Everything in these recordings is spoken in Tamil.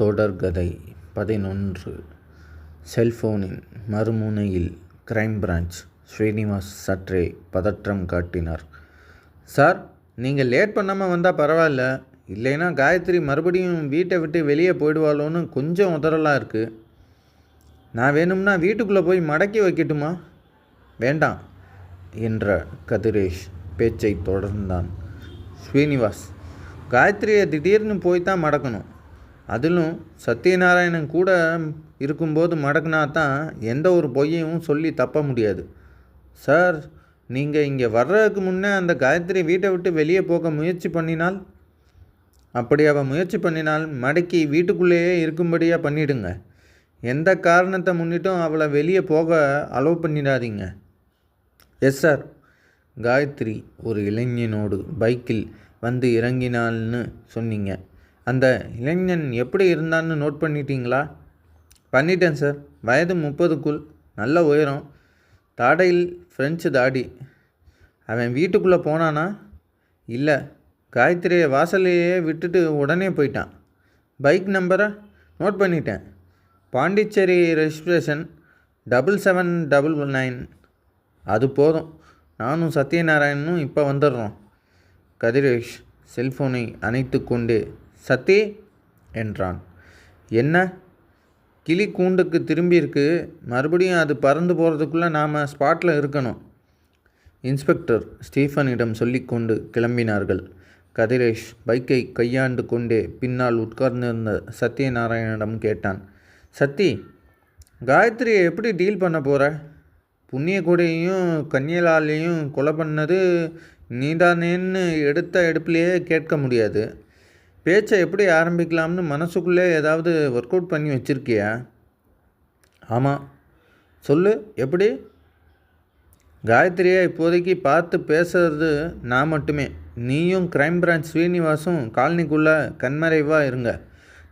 தொடர்கதை பதினொன்று. செல்போனின் மறுமுனையில் கிரைம் பிரான்ச் ஸ்ரீனிவாஸ் சற்றே பதற்றம் காட்டினார். சார் நீங்கள் லேட் பண்ணாமல் வந்தால் பரவாயில்ல. இல்லைன்னா காயத்ரி மறுபடியும் வீட்டை விட்டு வெளியே போயிடுவாளோன்னு கொஞ்சம் உதறலாக இருக்குது நான் வேணும்னா வீட்டுக்குள்ளே போய் மடக்கி வைக்கட்டுமா? வேண்டாம் என்ற கதிரேஷ் பேச்சை தொடர்ந்தான். ஸ்ரீனிவாஸ் காயத்ரியை திடீர்னு போய் தான் மடக்கணும். அதிலும் சத்யநாராயணன் கூட இருக்கும்போது மடக்குனா தான் எந்த ஒரு பொய்யையும் சொல்லி தப்ப முடியாது. சார் நீங்கள் இங்கே வர்றதுக்கு முன்னே அந்த காயத்ரி வீட்டை விட்டு வெளியே போக முயற்சி பண்ணினால்? அப்படி அவள் முயற்சி பண்ணினால் மடக்கி வீட்டுக்குள்ளேயே இருக்கும்படியாக பண்ணிடுங்க. எந்த காரணத்தை முன்னிட்டும் அவளை வெளியே போக அலோவ் பண்ணிடாதீங்க. எஸ் சார் காயத்ரி ஒரு இளைஞனோடு பைக்கில் வந்து இறங்கினாள்னு சொன்னீங்க. அந்த இளைஞன் எப்படி இருந்தான்னு நோட் பண்ணிட்டீங்களா? பண்ணிட்டேன் சார் வயது முப்பதுக்குள் நல்ல உயரம். தாடையில் ஃப்ரெஞ்சு தாடி. அவன் வீட்டுக்குள்ளே போனானா? இல்லை. காயத்ரியை வாசலையே விட்டுட்டு உடனே போயிட்டான். பைக் நம்பரை நோட் பண்ணிட்டேன். Pondicherry registration double seven double nine அது போதும். நானும் சத்யநாராயணனும் இப்போ வந்துடுறோம். கதிரேஷ் செல்ஃபோனை அணைத்து கொண்டு சத்தே என்றான். என்ன? கிளி கூண்டுக்கு திரும்பியிருக்கு. மறுபடியும் அது பறந்து போகிறதுக்குள்ளே நாம் ஸ்பாட்டில் இருக்கணும். இன்ஸ்பெக்டர் ஸ்டீஃபனிடம் சொல்லிக்கொண்டு கிளம்பினார்கள். கதிரேஷ் பைக்கை கையாண்டு கொண்டே பின்னால் உட்கார்ந்திருந்த சத்யநாராயணனிடம் கேட்டான். சத்தி காயத்ரியை எப்படி டீல் பண்ண போகிற புண்ணிய கூடையும் கன்னியலாலையும் கொலை பண்ணது நீதானேன்னு எடுத்த எடுப்புலையே கேட்க முடியாது. பேச்சை எப்படி ஆரம்பிக்கலாம்னு மனசுக்குள்ளே ஏதாவது ஒர்க் அவுட் பண்ணி வச்சுருக்கியா? ஆமாம் சொல்லு எப்படி? காயத்ரியை இப்போதைக்கு பார்த்து பேசுறது நான் மட்டுமே. நீயும் கிரைம் பிரான்ச் ஸ்ரீனிவாசும் காலனிக்குள்ளே கண்மறைவாக இருங்க.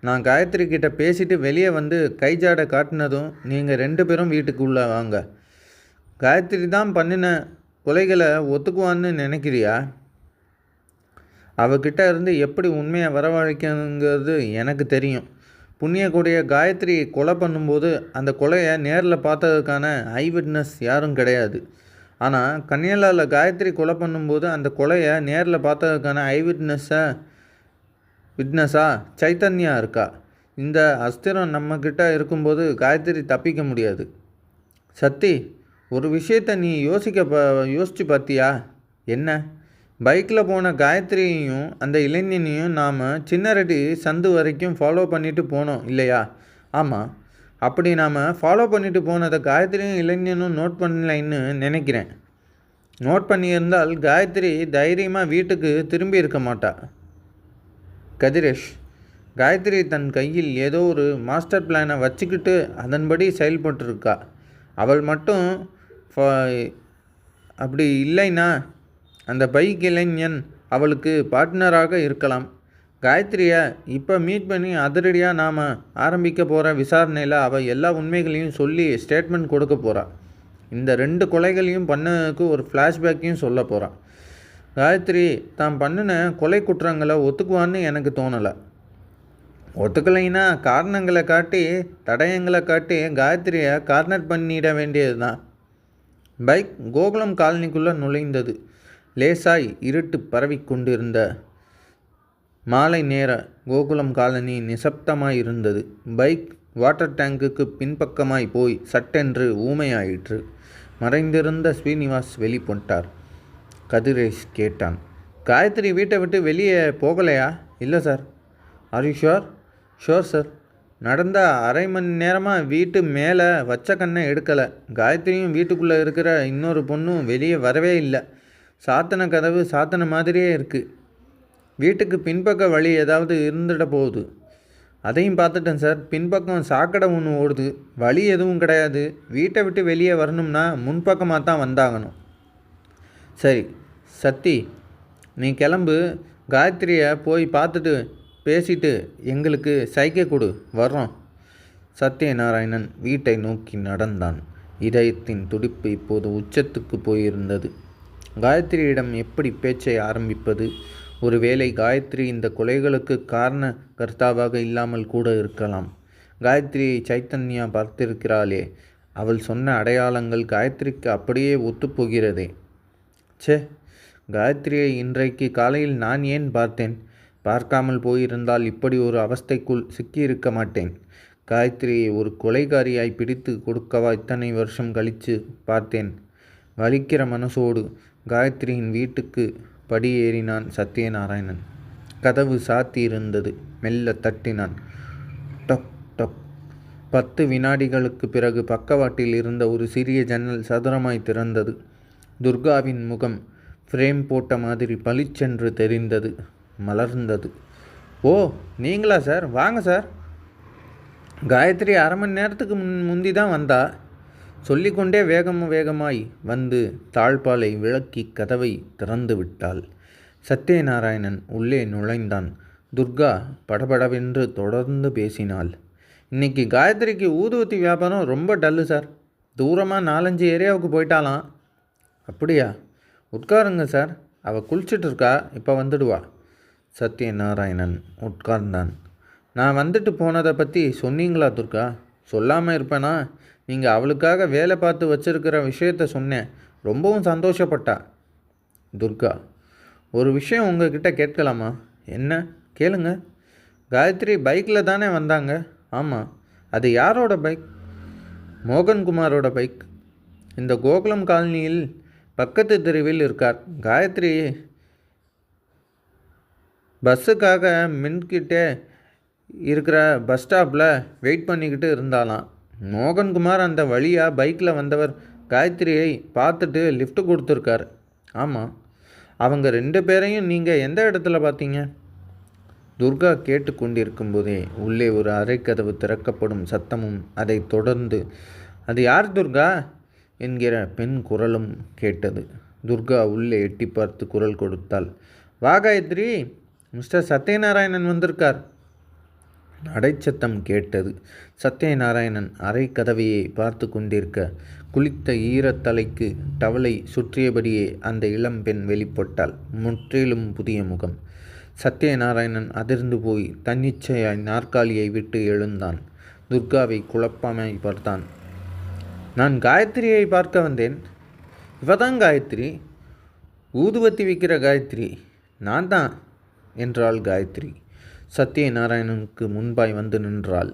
நான் காயத்ரி கிட்ட பேசிட்டு வெளியே வந்து கைஜாட காட்டினதும் நீங்கள் ரெண்டு பேரும் வீட்டுக்குள்ளே வாங்க. காயத்ரி தான் பண்ணின கொலைகளை ஒத்துக்குவான்னு நினைக்கிறியா? அவகிட்ட இருந்து எப்படி உண்மையை வரவழைக்கணுங்கிறது எனக்கு தெரியும். புண்ணியக்கூடிய காயத்ரி கொலை பண்ணும்போது அந்த கொலையை நேரில் பார்த்ததுக்கான ஐ விட்னஸ் யாரும் கிடையாது. ஆனால் கன்னியலாவில் காயத்ரி கொலை பண்ணும்போது அந்த கொலையை நேரில் பார்த்ததுக்கான ஐ விட்னஸை விட்னஸா சைத்தன்யா இருக்கா? இந்த அஸ்திரம் நம்மக்கிட்ட இருக்கும்போது காயத்ரி தப்பிக்க முடியாது. சத்தி ஒரு விஷயத்தை நீ யோசிக்க ப யோசித்து பார்த்தியா? என்ன? பைக்கில் போன காயத்ரியையும் அந்த இளைஞனையும் நாம் சின்னரடி சந்து வரைக்கும் ஃபாலோ பண்ணிட்டு போனோம் இல்லையா? ஆமாம் அப்படி நாம் ஃபாலோ பண்ணிட்டு போனதை காயத்ரியும் இளைஞனும் நோட் பண்ணலைன்னு நினைக்கிறேன். நோட் பண்ணியிருந்தால் காயத்ரி தைரியமாக வீட்டுக்கு திரும்பி இருக்க மாட்டா. கதிரேஷ் காயத்ரி தன் கையில் ஏதோ ஒரு மாஸ்டர் பிளானை வச்சுக்கிட்டு அதன்படி செயல்பட்டுருக்கா. அவள் மட்டும் அப்படி இல்லைன்னா அந்த பைக் இளைஞன் அவளுக்கு பார்ட்னராக இருக்கலாம். காயத்ரியை இப்போ மீட் பண்ணி அதிரடியாக நாம் ஆரம்பிக்க போகிற விசாரணையில் அவள் எல்லா உண்மைகளையும் சொல்லி ஸ்டேட்மெண்ட் கொடுக்க போகிறாள் இந்த ரெண்டு கொலைகளையும் பண்ணதுக்கு ஒரு ஃப்ளாஷ்பேக்கையும் சொல்ல போகிறான் காயத்ரி தான் பண்ணின கொலை குற்றங்களை ஒத்துக்குவான்னு எனக்கு தோணலை. ஒத்துக்கலைன்னா காரணங்களை காட்டி தடயங்களை காட்டி காயத்ரியை கார்னர் பண்ணிட வேண்டியது தான் பைக் கோகுலம் காலனிக்குள்ளே நுழைந்தது. லேசாய் இருட்டு பரவி கொண்டிருந்த மாலை நேர கோகுலம் காலனி நிசப்தமாய் இருந்தது பைக் வாட்டர் டேங்குக்கு பின்பக்கமாய் போய் சட்டென்று ஊமையாயிற்று. மறைந்திருந்த ஸ்ரீனிவாஸ் வெளிப்பட்டார். கதிரேஷ் கேட்டான் காயத்ரி வீட்டை விட்டு வெளியே போகலையா? இல்லை sir. Are you sure sure sir நடந்த அரை மணி நேரமாக வீட்டு மேலே வச்ச கண்ணை எடுக்கலை. காயத்ரியும் வீட்டுக்குள்ளே இருக்கிற இன்னொரு பொண்ணும் வெளியே வரவே இல்லை. சாத்தன கதவு சாத்தன மாதிரியே இருக்குது வீட்டுக்கு பின்பக்க வழி ஏதாவது இருந்துட போகுது. அதையும் பார்த்துட்டேன் சார். பின்பக்கம் சாக்கடை ஒன்று ஓடுது. வழி எதுவும் கிடையாது. வீட்டை விட்டு வெளியே வரணும்னா முன்பக்கமாக தான் வந்தாகணும். சரி சத்தி நீ கிளம்பு. காயத்ரியை போய் பார்த்துட்டு பேசிட்டு எங்களுக்கு சைக்கை கொடு. வர்றோம். சத்யநாராயணன் வீட்டை நோக்கி நடந்தான். இதயத்தின் துடிப்பு இப்போது உச்சத்துக்கு போயிருந்தது. காயத்ரியிடம் எப்படி பேச்சை ஆரம்பிப்பது? ஒருவேளை காயத்ரி இந்த கொலைகளுக்கு காரண கர்த்தாவாக இல்லாமல் கூட இருக்கலாம். காயத்ரியை சைத்தன்யா பார்த்திருக்கிறாளே அவள் சொன்ன அடையாளங்கள் காயத்ரிக்கு அப்படியே ஒத்துப்போகிறதே. ச்சே காயத்ரியை இன்றைக்கு காலையில் நான் ஏன் பார்த்தேன்? பார்க்காமல் போயிருந்தால் இப்படி ஒரு அவஸ்தைக்குள் சிக்கியிருக்க மாட்டேன். காயத்ரியை ஒரு கொலைகாரியாய் பிடித்து கொடுக்கவா இத்தனை வருஷம் கழித்து பார்த்தேன். வலிக்கிற மனசோடு காயத்ரியின் வீட்டுக்கு படியேறினான் சத்யநாராயணன். கதவு சாத்தியிருந்தது. மெல்ல தட்டினான். டொக் டொக். பத்து வினாடிகளுக்கு பிறகு பக்கவாட்டில் இருந்த ஒரு சிறிய ஜன்னல் சதுரமாய் திறந்தது. துர்காவின் முகம் ஃப்ரேம் போட்ட மாதிரி பளிச்சென்று தெரிந்தது. மலர்ந்தது. ஓ நீங்களா சார்? வாங்க சார். காயத்ரி அரை மணி நேரத்துக்கு முன் முந்தி தான் வந்தா. சொல்லிக்கொண்டே வேகம் வேகமாய் வந்து தாழ்பாலை விளக்கி கதவை திறந்து விட்டாள். சத்யநாராயணன் உள்ளே நுழைந்தான். துர்கா படபடவென்று தொடர்ந்து பேசினாள். இன்னைக்கு காயத்ரிக்கு ஊதுவத்தி வியாபாரம் ரொம்ப டல்லு சார். தூரமாக நாலஞ்சு ஏரியாவுக்கு போயிட்டாலாம் அப்படியா? உட்காருங்க சார். அவள் குளிச்சுட்டு இருக்கா. இப்போ வந்துடுவா. சத்யநாராயணன் உட்கார்ந்தான். நான் வந்துட்டு போனதை பற்றி சொன்னீங்களா துர்கா? சொல்லாமல் இருப்பேனா? நீங்கள் அவளுக்காக வேலை பார்த்து வச்சிருக்கிற விஷயத்த சொன்னேன். ரொம்பவும் சந்தோஷப்பட்டா. துர்கா ஒரு விஷயம் உங்ககிட்ட கேட்கலாமா? என்ன? கேளுங்க. காயத்ரி பைக்கில் தானே வந்தாங்க? ஆமாம் அது யாரோட பைக்? மோகன்குமாரோட பைக். இந்த கோகுலம் காலனியில் பக்கத்து தெருவில் இருக்கார். காயத்ரி பஸ்ஸுக்காக மின்கிட்டே இருக்கிற பஸ் ஸ்டாப்பில் வெயிட் பண்ணிக்கிட்டு இருந்தாலாம் மோகன்குமார் அந்த வழியாக பைக்கில் வந்தவர் காயத்ரியை பார்த்துட்டு லிஃப்ட் கொடுத்துருக்காரு. ஆமாம் அவங்க ரெண்டு பேரையும் நீங்கள் எந்த இடத்துல பார்த்தீங்க? துர்கா கேட்டுக்கொண்டிருக்கும் போதே உள்ளே ஒரு அரைக்கதவு திறக்கப்படும் சத்தமும் அதை தொடர்ந்து அது யார் துர்கா? என்கிற பெண் குரலும் கேட்டது. துர்கா உள்ளே எட்டி பார்த்து குரல் கொடுத்தாள். வா காயத்ரி மிஸ்டர் சத்யநாராயணன் வந்திருக்கார். அடைச்சத்தம் கேட்டது. சத்யநாராயணன் அரை கதவையை பார்த்து கொண்டிருக்க குளித்த ஈரத்தலைக்கு டவலை சுற்றியபடியே அந்த இளம்பெண் வெளிப்பட்டாள் முற்றிலும் புதிய முகம். சத்யநாராயணன் அதிர்ந்து போய் தன்னிச்சையாய் நாற்காலியை விட்டு எழுந்தான். துர்காவை குழப்பமாய் பார்த்தான். நான் காயத்ரியை பார்க்க வந்தேன். இவதான் காயத்ரி. ஊதுவத்தி விற்கிற காயத்ரி. நான் தான் என்றாள் காயத்ரி. சத்யநாராயணனுக்கு முன்பாய் வந்து நின்றாள்.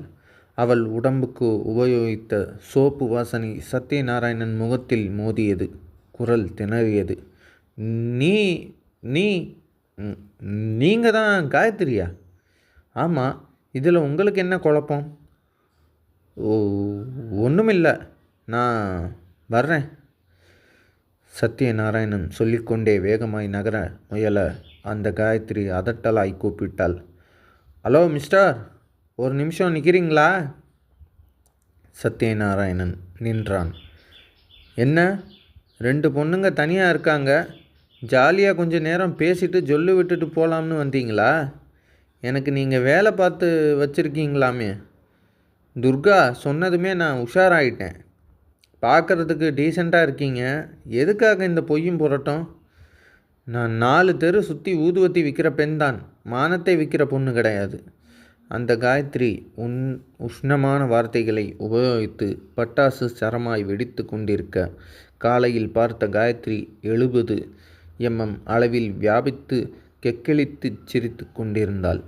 அவள் உடம்புக்கு உபயோகித்த சோப்பு வாசனை சத்யநாராயணன் முகத்தில் மோதியது. குரல் திணறியது. நீ நீ நீங்கள் தான் காயத்ரியா? ஆமாம் இதில் உங்களுக்கு என்ன குழப்பம்? ஓ ஒன்றுமில்லை நான் வர்றேன். சத்யநாராயணன் சொல்லிக்கொண்டே வேகமாய் நகர முயல. அந்த காயத்ரி அதட்டலாய் கூப்பிட்டாள். Hello mister. ஒரு நிமிஷம் நிற்கிறீங்களா சத்யநாராயணன் நின்றான். என்ன? ரெண்டு பொண்ணுங்க தனியாக இருக்காங்க. ஜாலியாக கொஞ்சம் நேரம் பேசிட்டு ஜொல்லு விட்டுட்டு போகலாம்னு வந்தீங்களா? எனக்கு நீங்கள் வேலை பார்த்து வச்சுருக்கீங்களாமே. துர்கா சொன்னதுமே நான் உஷாராயிட்டேன். பார்க்குறதுக்கு டீசெண்டாக இருக்கீங்க. எதுக்காக இந்த பொய்யும் புரட்டும்? நான் நாலு தெரு சுற்றி ஊதுவத்தி விற்கிற பெண் தான். மானத்தை விற்கிற பொண்ணு கிடையாது. அந்த காயத்ரி உன் உஷ்ணமான வார்த்தைகளை உபயோகித்து பட்டாசு சரமாய் வெடித்து கொண்டிருக்க காலையில் பார்த்த காயத்ரி எழுபது எம்எம் அளவில் வியாபித்து கெக்களித்து சிரித்து கொண்டிருந்தாள்.